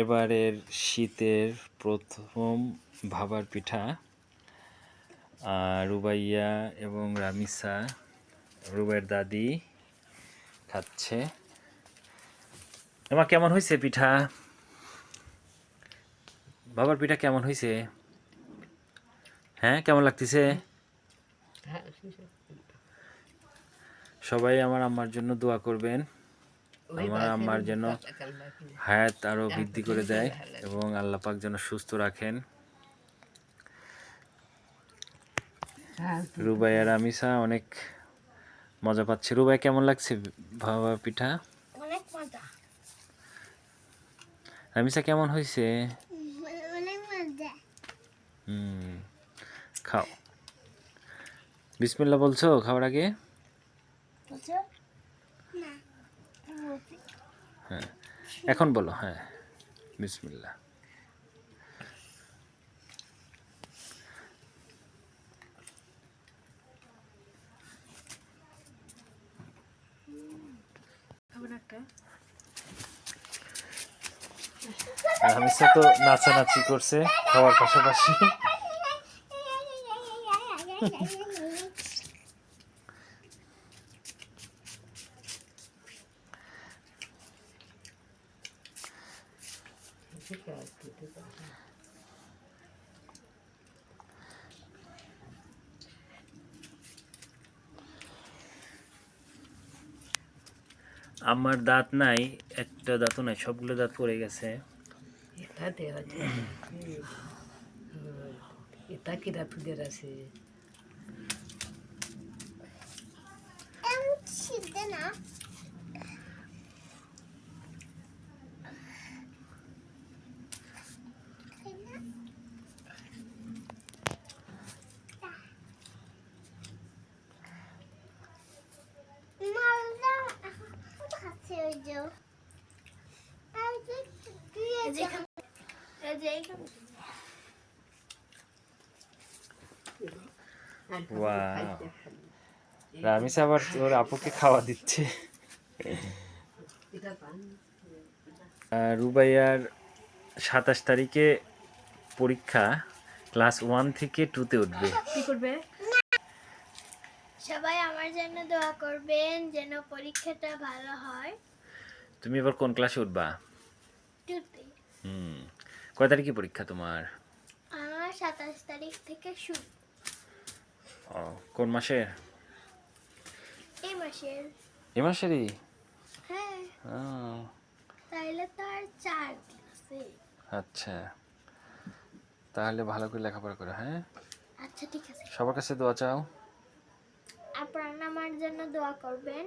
এবারের শীতের প্রথম ভাবার পিঠা রুবাইয়া এবং রামিসা রুবের দাদি খাচ্ছে। এমা কেমন হয়েছে পিঠা? বাবার পিঠা কেমন হয়েছে হ্যাঁ কেমন লাগতেছে? সবাই আমার আম্মার জন্য দোয়া করবেন। আমার আম্মার যেন হায়াত আরও বৃদ্ধি করে দেয় এবং আল্লাহ পাক যেন সুস্থ রাখেন। রুবাই আর আমিসা অনেক মজা পাচ্ছে। রুবাই কেমন লাগছে ভাবা পিঠা? অনেক মজা। রামিসা কেমন হয়েছে? অনেক হুম খাও। বিসমিল্লা বলছো খাওয়ার আগে? হ্যাঁ। এখন বলো হ্যাঁ। বিসমিল্লা রামিসা তো নাচানাচি করছে খাওয়ার পাশাপাশি। আমার দাঁত নাই একটা দাঁতও নাই সবগুলো দাঁত পড়ে গেছে। এটা কিরা তুদের আছে রামিস আবার ওর আপুকে খাওয়া দিচ্ছে। রুবাইয়ার সাতাশ তারিখে পরীক্ষা ক্লাস ওয়ান থেকে টুতে উঠবে। কি করবে? সবাই আমার জন্য দোয়া করবেন যেন পরীক্ষাটা ভালো হয়। তুমি এবার কোন ক্লাসে উঠবা? হুম। কয় তারিখে পরীক্ষা তোমার? আমার সাতাশ তারিখ থেকে শুরু। ও কোন মাসে এই মাসের। এ মাসেরই? হ্যাঁ। ও, তাইলে তো আর চার দিন আছে। আচ্ছা। তাহলে ভালো করে লেখাপড়া করো হ্যাঁ? আচ্ছা ঠিক আছে। সবার কাছে দোয়া চাও। আপনারা আমার জন্য দোয়া করবেন।